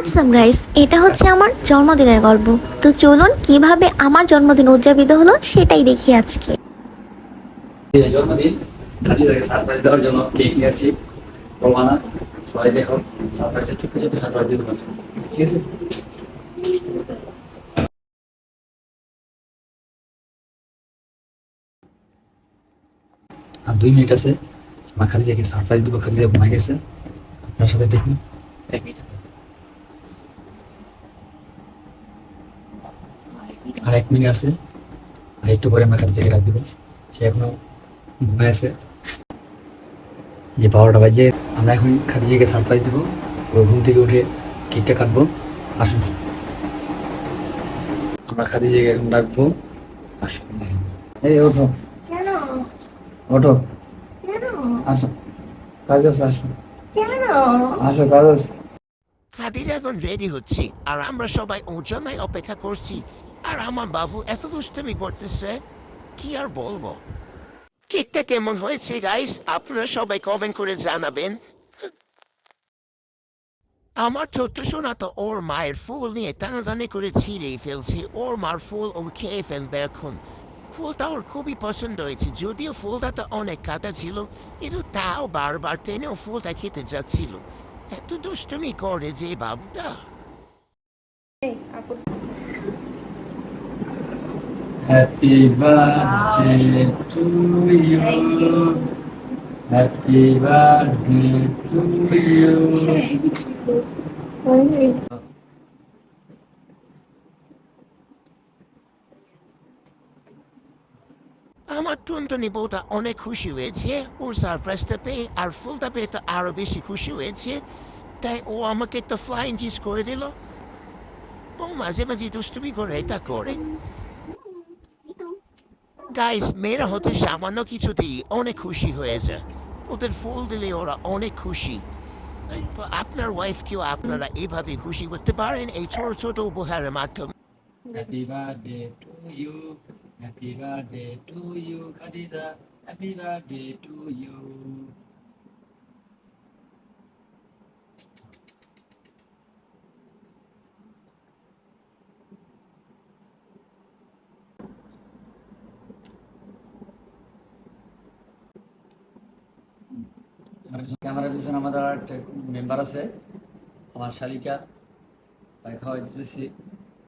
WhatsApp guys এটা হচ্ছে আমার জন্মদিনের গল্প। তো চলুন, কীভাবে আমার জন্মদিন উদযাপিত হলো সেটাই দেখি আজকে। জন্মদিন সারপ্রাইজ দেওয়ার জন্য কেক নিয়ে আসি। রোমানা সবাই দেখো সারপ্রাইজটা সারপ্রাইজ দিতে পারছে। ঠিক আছে? আর দুই মিনিট আছে। আমার খালি দেখে সারপ্রাইজ দিব খালি দেখে গেছে। আপনার সাথে দেখুন এক মিনিট। আর এক মিনিট আছে। আর একটু পরে আমার খালি জেগে রাখ দিব সে এখনও ঘুমাই আছে। যে বারোটা বাজে। আমরা এখন খাদিজাকে সারপ্রাইজ দেবো। ও ঘুম থেকে উঠে কেকটা কাটবো। আসুন। আমরা খাদিজাকে এখন ডাকবো। আসুন। এই ওঠো। ওঠো। আসো। কাজ আছে আসো। আসো কাজ আছে। খাদিজা এখন রেডি হচ্ছি। আর আমরা সবাই ওজমায় অপেক্ষা করছি। আর আমার বাবু এত দুষ্টমি করতেছে কি আর বলব? কেকটা কেমন হয়েছে গাইস আপনারা সবাই কমেন্ট করে জানাবেন। আমার ছোট্ট সোনা তো ওর মায়ের ফুল নিয়ে টানাটানি করে ছিঁড়েই ফেলছে। ওর মার ফুল ও খেয়ে ফেলবে এখন। ফুলটা ওর খুবই পছন্দ হয়েছে যদিও ফুলটা তো অনেক কাটা ছিল কিন্তু তাও বারবার টেনেও ফুলটা খেতে যাচ্ছিল। এত দুষ্টুমি করে যে বাবুটা। Happy birthday to you. Happy birthday to you. আমার টুনটুনি বউটা অনেক খুশি হয়েছে ওর সারপ্রাইজটা পেয়ে আর ফুলটা পেয়ে তো আরও বেশি খুশি হয়েছে তাই ও আমাকে একটা ফ্লাইং চিজ করে দিল ও মাঝে মাঝে দুষ্টুমি করে, এটা করে গাইস মেয়েরা হচ্ছে সামান্য কিছুতেই অনেক খুশি হয়ে যায় ওদের ফুল দিলে ওরা অনেক খুশি। আপনার ওয়াইফকেও আপনারা এইভাবে খুশি করতে পারেন এই ছোট ছোট উপহারের মাধ্যমে. ক্যামেরার পিছনে আমাদের একটা মেম্বার আছে আমার শালিকা। তাই খাওয়াই দিতেছি।